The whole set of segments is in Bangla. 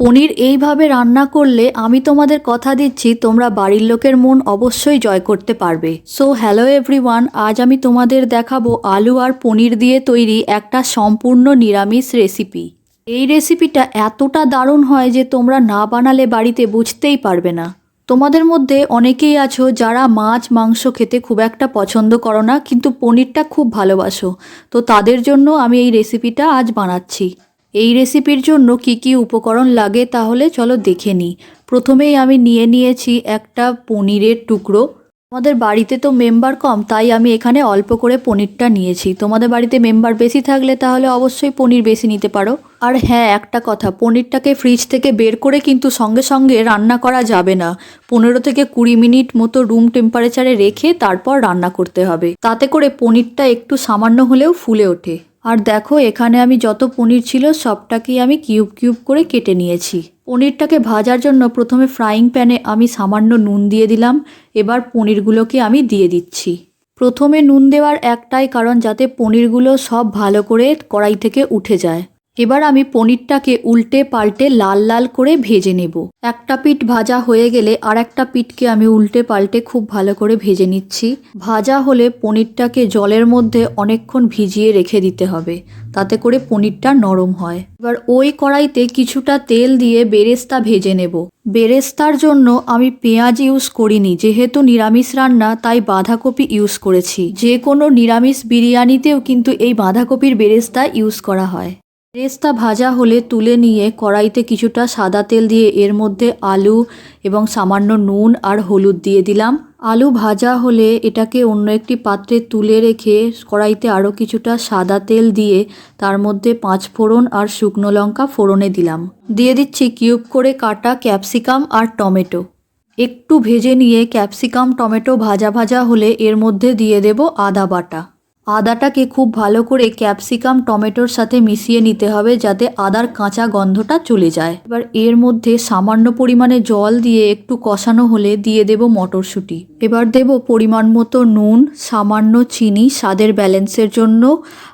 পনির এইভাবে রান্না করলে আমি তোমাদের কথা দিচ্ছি, তোমরা বাড়ির লোকের মন অবশ্যই জয় করতে পারবে। সো হ্যালো এভরিওয়ান আজ আমি তোমাদের দেখাবো আলু আর পনির দিয়ে তৈরি একটা সম্পূর্ণ নিরামিষ রেসিপি এই রেসিপিটা এতটা দারুণ হয় যে তোমরা না বানালে বাড়িতে বুঝতেই পারবে না। তোমাদের মধ্যে অনেকেই আছো যারা মাছ, মাংস খেতে খুব একটা পছন্দ করো না, কিন্তু পনিরটা খুব ভালোবাসো। তো তাদের জন্য আমি এই রেসিপিটা আজ বানাচ্ছি। এই রেসিপির জন্য কি কি উপকরণ লাগে তাহলে চলো দেখে নিই। প্রথমেই আমি নিয়ে নিয়েছি একটা পনিরের টুকরো। আমাদের বাড়িতে তো মেম্বার কম, তাই আমি এখানে অল্প করে পনিরটা নিয়েছি। তোমাদের বাড়িতে মেম্বার বেশি থাকলে তাহলে অবশ্যই পনির বেশি নিতে পারো। আর হ্যাঁ একটা কথা, পনিরটাকে ফ্রিজ থেকে বের করে কিন্তু সঙ্গে সঙ্গে রান্না করা যাবে না। পনেরো থেকে কুড়ি মিনিট মতো রুম টেম্পারেচারে রেখে তারপর রান্না করতে হবে। তাতে করে পনিরটা একটু সামান্য হলেও ফুলে ওঠে। আর দেখো, এখানে আমি যত পনির ছিল সবটাকেই আমি কিউব কিউব করে কেটে নিয়েছি। পনিরটাকে ভাজার জন্য প্রথমে ফ্রাইং প্যানে আমি সামান্য নুন দিয়ে দিলাম, এবার পনিরগুলোকে আমি দিয়ে দিচ্ছি। প্রথমে নুন দেওয়ার একটাই কারণ যাতে পনিরগুলো সব ভালো করে কড়াই থেকে উঠে যায়। এবার আমি পনিরটাকে উল্টে পাল্টে লাল লাল করে ভেজে নেব। একটা পিঠ ভাজা হয়ে গেলে আর একটা পিঠকে আমি উল্টে পাল্টে খুব ভালো করে ভেজে নিচ্ছি। ভাজা হলে পনিরটাকে জলের মধ্যে অনেকক্ষণ ভিজিয়ে রেখে দিতে হবে, তাতে করে পনিরটা নরম হয়। এবার ওই কড়াইতে কিছুটা তেল দিয়ে বেরেস্তা ভেজে নেব। বেরেস্তার জন্য আমি পেঁয়াজ ইউজ করিনি, যেহেতু নিরামিষ রান্না, তাই বাঁধাকপি ইউজ করেছি। যে কোনো নিরামিষ বিরিয়ানিতেও কিন্তু এই বাঁধাকপির বেরেস্তা ইউজ করা হয়। বেরেস্তা ভাজা হলে তুলে নিয়ে কড়াইতে কিছুটা সাদা তেল দিয়ে এর মধ্যে আলু এবং সামান্য নুন আর হলুদ দিয়ে দিলাম। আলু ভাজা হলে এটাকে অন্য একটি পাত্রে তুলে রেখে কড়াইতে আরও কিছুটা সাদা তেল দিয়ে তার মধ্যে পাঁচ ফোড়ন আর শুকনো লঙ্কা ফোড়নে দিলাম। দিয়ে দিচ্ছি কিউব করে কাটা ক্যাপসিকাম আর টমেটো। একটু ভেজে নিয়ে ক্যাপসিকাম, টমেটো ভাজা ভাজা হলে এর মধ্যে দিয়ে দেব আদা বাটা। আদাটাকে খুব ভালো করে ক্যাপসিকাম, টমেটোর সাথে মিশিয়ে নিতে হবে যাতে আদার কাঁচা গন্ধটা চলে যায়। এবার এর মধ্যে সামান্য পরিমাণে জল দিয়ে একটু কষানো হলে দিয়ে দেব মটরশুঁটি। এবার দেব পরিমাণ মতো নুন, সামান্য চিনি, স্বাদের ব্যালেন্সের জন্য।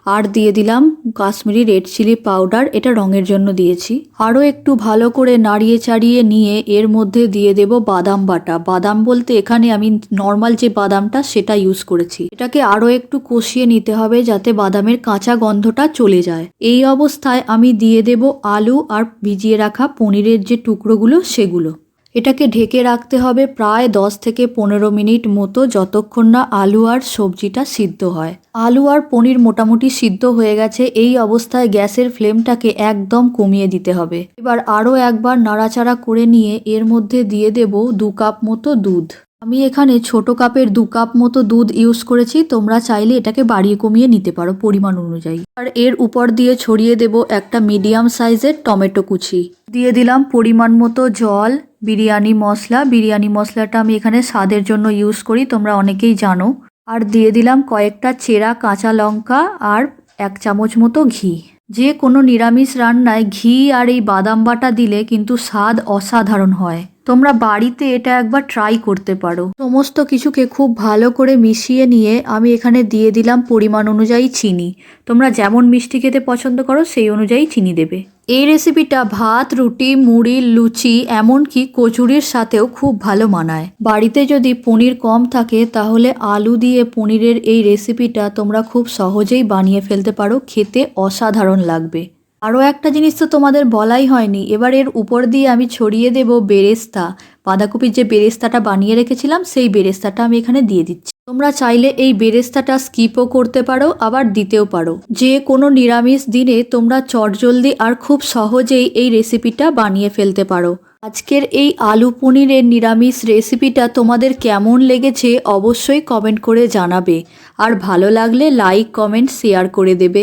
আর দিয়ে দিলাম কাশ্মীরি রেড চিলি পাউডার, এটা রঙের জন্য দিয়েছি। আরও একটু ভালো করে নাড়িয়ে চাড়িয়ে নিয়ে এর মধ্যে দিয়ে দেব বাদাম বাটা। বাদাম বলতে এখানে আমি নর্মাল যে বাদামটা সেটা ইউজ করেছি। এটাকে আরও একটু কষিয়ে নিতে হবে যাতে বাদামের কাঁচা গন্ধটা চলে যায়। এই অবস্থায় আমি দিয়ে দেব আলু আর ভিজিয়ে রাখা পনিরের যে টুকরোগুলো সেগুলো। এটাকে ঢেকে রাখতে হবে প্রায় দশ থেকে পনেরো মিনিট মতো যতক্ষণ না আলু আর সবজিটা সিদ্ধ হয়। আলু আর পনির মোটামুটি সিদ্ধ হয়ে গেছে, এই অবস্থায় গ্যাসের ফ্লেমটাকে একদম কমিয়ে দিতে হবে। এবার আরও একবার নাড়াচাড়া করে নিয়ে এর মধ্যে দিয়ে দেব দু কাপ মতো দুধ। আমি এখানে ছোট কাপের দু কাপ মতো দুধ ইউজ করেছি, তোমরা চাইলে এটাকে বাড়িয়ে কমিয়ে নিতে পারো পরিমাণ অনুযায়ী। আর এর উপর দিয়ে ছড়িয়ে দেব একটা মিডিয়াম সাইজের টমেটো কুচি। দিয়ে দিলাম পরিমাণ মতো জল, বিরিয়ানি মশলা। বিরিয়ানি মশলাটা আমি এখানে স্বাদের জন্য ইউজ করি, তোমরা অনেকেই জানো। আর দিয়ে দিলাম কয়েকটা চেরা কাঁচা লঙ্কা আর এক চামচ মতো ঘি। যে কোনো নিরামিষ রান্নায় ঘি আর এই বাদাম বাটা দিলে কিন্তু স্বাদ অসাধারণ হয়। তোমরা বাড়িতে এটা একবার ট্রাই করতে পারো। সমস্ত কিছুকে খুব ভালো করে মিশিয়ে নিয়ে আমি এখানে দিয়ে দিলাম পরিমাণ অনুযায়ী চিনি। তোমরা যেমন মিষ্টি খেতে পছন্দ করো, সেই অনুযায়ী চিনি দেবে। এই রেসিপিটা ভাত, রুটি, মুড়ি, লুচি, এমনকি কচুরির সাথেও খুব ভালো মানায়। বাড়িতে যদি পনির কম থাকে, তাহলে আলু দিয়ে পনিরের এই রেসিপিটা তোমরা খুব সহজেই বানিয়ে ফেলতে পারো, খেতে অসাধারণ লাগবে। আরও একটা জিনিস তো তোমাদের বলাই হয়নি, এবার এর উপর দিয়ে আমি ছড়িয়ে দেব বেরেস্তা। বাঁধাকপির যে বেরেস্তাটা বানিয়ে রেখেছিলাম, সেই বেরেস্তাটা আমি এখানে দিয়ে দিচ্ছি। তোমরা চাইলে এই বেরেস্তাটা স্কিপও করতে পারো, আবার দিতেও পারো। যে কোনো নিরামিষ দিনে তোমরা চটজলদি আর খুব সহজেই এই রেসিপিটা বানিয়ে ফেলতে পারো। আজকের এই আলু পনিরের নিরামিষ রেসিপিটা তোমাদের কেমন লেগেছে অবশ্যই কমেন্ট করে জানাবে। আর ভালো লাগলে লাইক, কমেন্ট, শেয়ার করে দেবে।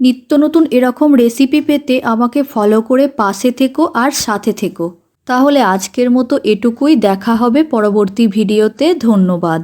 নিত্য নতুন এরকম রেসিপি পেতে আমাকে ফলো করে পাশে থেকো আর সাথে থেকো। তাহলে আজকের মতো এটুকুই, দেখা হবে পরবর্তী ভিডিওতে, ধন্যবাদ।